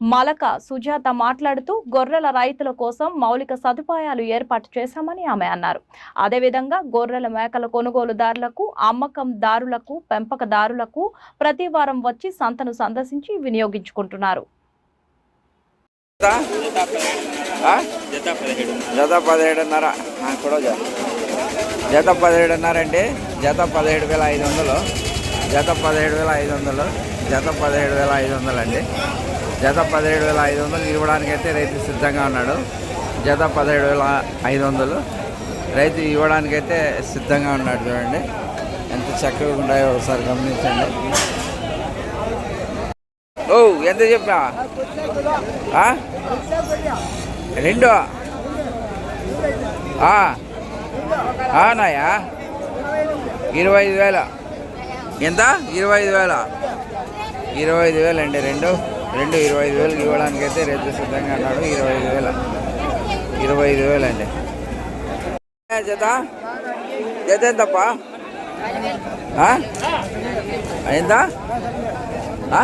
Malaka Sujatha మాట్లాడుతూ గొర్రెల రైతుల కోసం మౌలిక సదుపాయాలు ఏర్పాటు చేశామని ఆమె అన్నారు. అదేవిధంగా గొర్రెల మేకల కొనుగోలుదారులకు అమ్మకందారులకు పెంపకదారులకు ప్రతి వారం వచ్చి సంతను సందర్శించి వినియోగించుకుంటున్నారు. జత పదిహేడున్నర. కూడా జత జత పదిహేడున్నర అండి. జత పదిహేడు వేల ఐదు వందలు. జత పదిహేడు వేల ఐదు వందలు. జత పదిహేడు వేల ఐదు వందలు అండి. జత పదిహేడు వేల ఐదు వందలు ఇవ్వడానికైతే రైతు సిద్ధంగా ఉన్నాడు. జత పదిహేడు వేల ఐదు వందలు రైతు ఇవ్వడానికైతే సిద్ధంగా ఉన్నాడు చూడండి. ఎంత చక్కగా ఉన్నాయో ఒకసారి గమనించండి. ఓ ఎంత చెప్పా? రెండు? ఇరవై ఐదు వేల. ఎంత? ఇరవై ఐదు వేల. ఇరవై ఐదు వేలు అండి రెండు. రెండు ఇరవై ఐదు వేలకు ఇవ్వడానికి అయితే రైతు సిద్ధంగా అన్నాడు ఇరవై ఐదు వేల. ఇరవై ఐదు వేలు అండి. జత? జత ఎంతప్పా? ఎంత ఆ?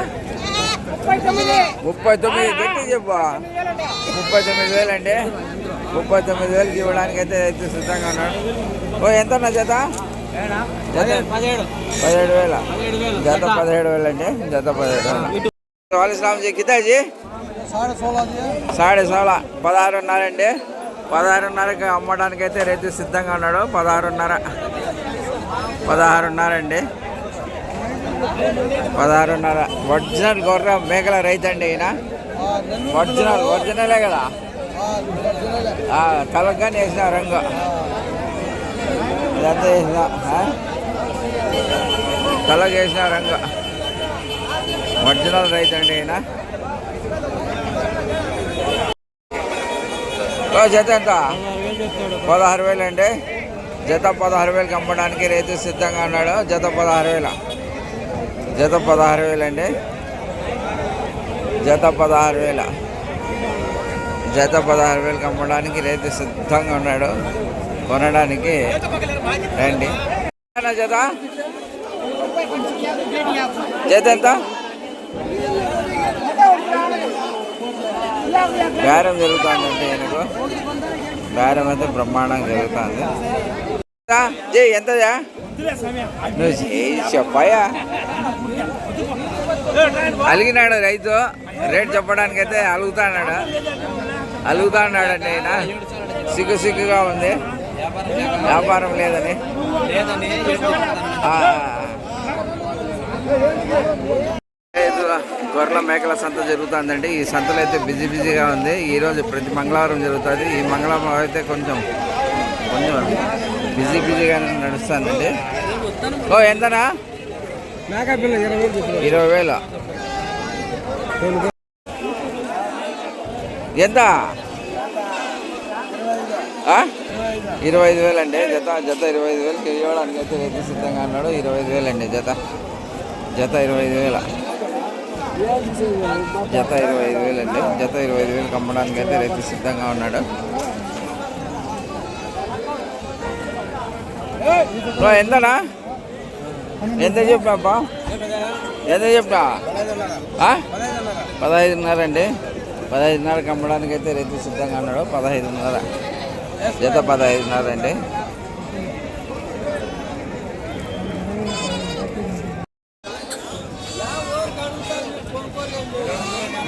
ముప్పై తొమ్మిది గట్టి చెప్పు. ముప్పై తొమ్మిది వేలు అండి. ముప్పై తొమ్మిది వేలకి ఇవ్వడానికి అయితే రైతు సిద్ధంగా ఉన్నాడు ఓ ఎంత నా జత పదిహేడు వేల. జత పదిహేడు వేలు అండి. జత పదిహేడు. వేలు వాలిస్లాం జీ కితా జీ? సాడే సోలా పదహారున్నరండి పదహారున్నరకి అమ్మడానికి అయితే రైతు సిద్ధంగా ఉన్నాడు. పదహారున్నర. పదహారున్నర అండి. పదహారున్నర. ఒరిజినల్ గొర్రె మేకల రైతు అండి ఈయన. ఒరిజినల్ ఒరిజినలే కదా. ఆ, వేసిన రంగు. ఇదంతా వేసిన తలకి వేసిన రంగు. ఒరిజినల్ రైతు అండి ఈయన జత ఎంత? పదహారు వేలు అండి. జత పదహారు వేలు అమ్మడానికి రైతు సిద్ధంగా ఉన్నాడు. జత పదహారు వేల. జత పదహారు వేలు అండి. జత పదహారు వేల. జత పదహారు వేలు అమ్మడానికి రైతు సిద్ధంగా ఉన్నాడు. కొనడానికి రండి. జత? జత ఎంత? బేరం జరుగుతుందంటే ఈయనకు. బేరం అయితే బ్రహ్మాండంగా జరుగుతుంది. ఎంత? ఎంతదా? నువ్వు చెప్పాయా? అలిగినాడు రైతు. రేట్ చెప్పడానికి అయితే అలుగుతాడు అలుగుతా ఆయన సిగ్గు సిగ్గుగా ఉంది. వ్యాపారం లేదని. గొర్రెల మేకల సంత జరుగుతుందండి. ఈ సంతలో అయితే బిజీ బిజీగా ఉంది. ఈరోజు ప్రతి మంగళవారం జరుగుతుంది. ఈ మంగళవారం అయితే కొంచెం కొంచెం బిజీ బిజీగా నడుస్తుందండి. ఓ ఎంతనా? ఇరవై వేలు. ఎంత? ఇరవై ఐదు వేలు అండి. జత జత ఇరవై ఐదు వేలకి ఇవ్వడానికి అయితే రైతు సిద్ధంగా అన్నాడు ఇరవై ఐదు వేలు అండి జత. జత ఇరవై ఐదు వేల. జత ఇరవై ఐదు వేలు అండి. జత ఇరవై ఐదు వేలు కమ్మడానికి అయితే రైతు సిద్ధంగా ఉన్నాడు. ఓ, ఎంతనా? ఎంత చెప్పినాపా ఎంత చెప్పినా పదహైదున్నర అండి. పదహైదున్నర కమ్మడానికి అయితే రైతు సిద్ధంగా ఉన్నాడు. పదహైదున్నర. జత పదహైదున్నర అండి.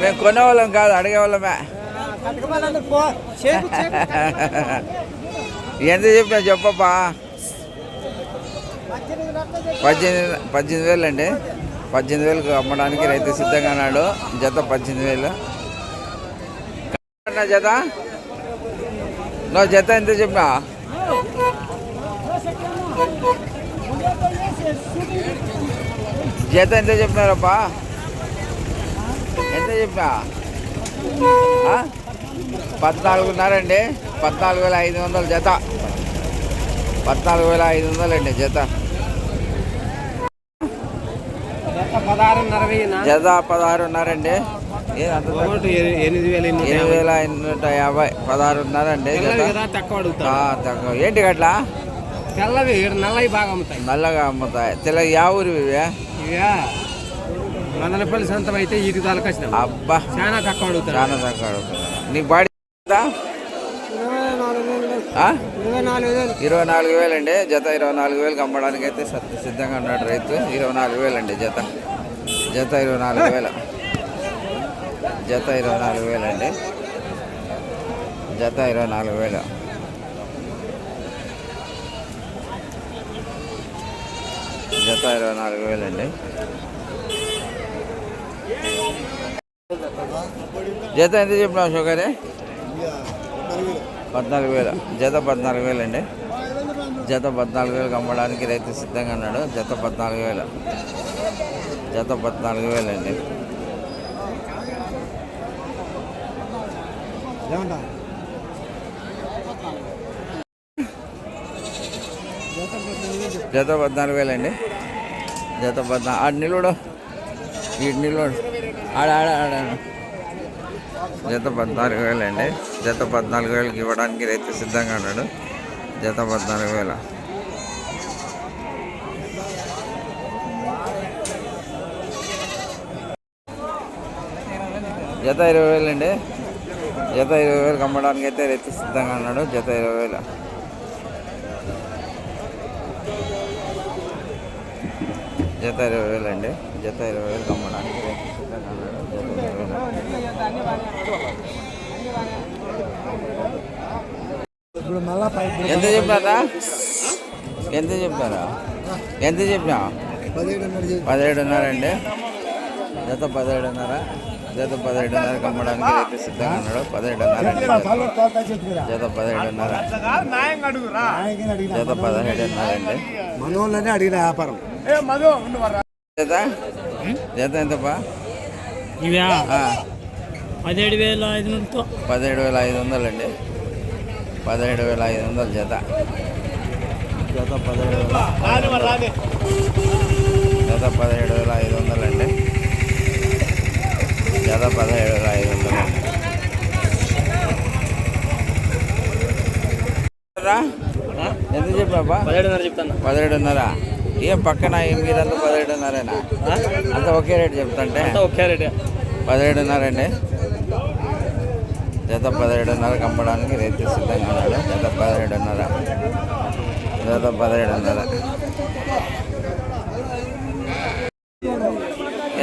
మేము కొనేవాళ్ళం కాదు అడిగేవాళ్ళమే. ఎంత చెప్పినా చెప్పప్పా. పద్దెనిమిది పద్దెనిమిది వేలు అండి పద్దెనిమిది వేలకు అమ్మడానికి రైతు సిద్ధంగా ఉన్నాడు. జత పద్దెనిమిది వేలు. నా జత? నువ్వు జత ఎంత చెప్పినా? జత ఎంత చెప్పినారప్పా? ఎంత చెప్పినా ఆ? పద్నాలుగున్నరండి. పద్నాలుగు వేల ఐదు వందల జత. పద్నాలుగు వేల ఐదు వందలండి జత జత పదహారున్నర అండి ఏ అంత తక్కువ? ఒకటి ఎ- ఎనిమిది వేల ఎనిమిది ఎనిమిది వేల ఎనిమిది యాభై. పదహారున్నర అండి జత. తెల్లవి కదా తక్కువ ఏంటి గట్లా? తెల్లవి నల్లవి బాగా అమ్ముతాయి. నల్లగా అమ్ముతాయి. తెల్ల యా ఊరు ఇక వందలపల్లి సొంతం అయితే ఈటి తాలూకు వచ్చినాం. అబ్బా. చాలా తక్కువ అడుగుతారు. చాలా తక్కువ అడుగుతున్నా నీ బాడీ? ఇరవై నాలుగు వేలు వేలు అండి. జత ఇరవై నాలుగు వేలకు అమ్మడానికి అయితే సిద్ధంగా ఉన్నాడు రైతు. ఇరవై నాలుగు వేలు అండి జత. జత ఇరవై నాలుగు వేలు. జత ఇరవై నాలుగు వేలు అండి. జత ఇరవై నాలుగు వేలు. జత ఇరవై నాలుగు వేలు అండి. జత ఎంత చెప్పినా అశోక్ గారే? పద్నాలుగు వేల. జత పద్నాలుగు వేలు అండి. జత పద్నాలుగు వేలకు అమ్మడానికి రైతు సిద్ధంగా ఉన్నాడు. జత పద్నాలుగు వేల. జత పద్నాలుగు వేలు అండి. జత పద్నాలుగు వేలు అండి. జత పద్నాలుగు ఆడ నిలుడు వీటి ఆడ ఆడ ఆడ. జత పద్నాలుగు వేలు అండి. జత పద్నాలుగు వేలకి ఇవ్వడానికి రైతు సిద్ధంగా ఉన్నాడు. జత పద్నాలుగు వేల. జత ఇరవై వేలండి జత ఇరవై వేలకు అమ్మడానికి అయితే రైతు సిద్ధంగా ఉన్నాడు. జత ఇరవై వేల. జత ఇరవై వేలు అండి. జత ఇరవై వేలు అమ్మడానికి వేలు ఇప్పుడు మళ్ళా పైపు ఎంత చెప్పారా? ఎంత చెప్పారా? ఎంత చెప్పినా పదిహేడున్నర అండి. జత పదిహేడున్నర. జత పదిహేడున్నర కమ్మడానికి రైతు సిద్ధంగా ఉన్నాడు. పదిహేడున్నర జత పదిహేడున్నర. జత పదిహేడున్నర అండి. మనోళ్ళనే అడిగిన వ్యాపారం. జత? జత ఎంతపా ఇవా? పదిహేడు వేల ఐదు వందలతో పదిహేడు వేల ఐదు వందలు అండి పదిహేడు వేల ఐదు వందలు జత. జత పదిహేడు వేల. జత పదిహేడు వేల ఐదు వందలు అండి జత పదిహేడు వేల ఐదు వందలు? ఎంత చెప్పాబా పదిహేడున్నర చెప్తాను. పదిహేడున్నర. ఏం పక్కన ఏం మీరంతా పదిహేడున్నరేనా? అంతా ఒకే రేట్ చెప్తుంటే. ఒకే రేట్. పదిహేడున్నర అండి జత పదిహేడున్నరకు అమ్మడానికి రైతు సిద్ధంగా ఉన్నాడు. జత పదిహేడున్నర. జత పదిహేడున్నర.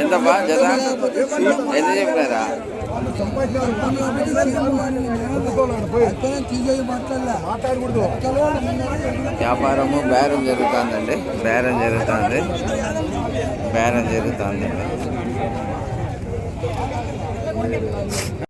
ఎంతమ్మా జత? ఎంత చెప్పినారా వ్యాపారము బేరం జరుగుతుందండి. బేరం జరుగుతుంది. బేరం జరుగుతుంది.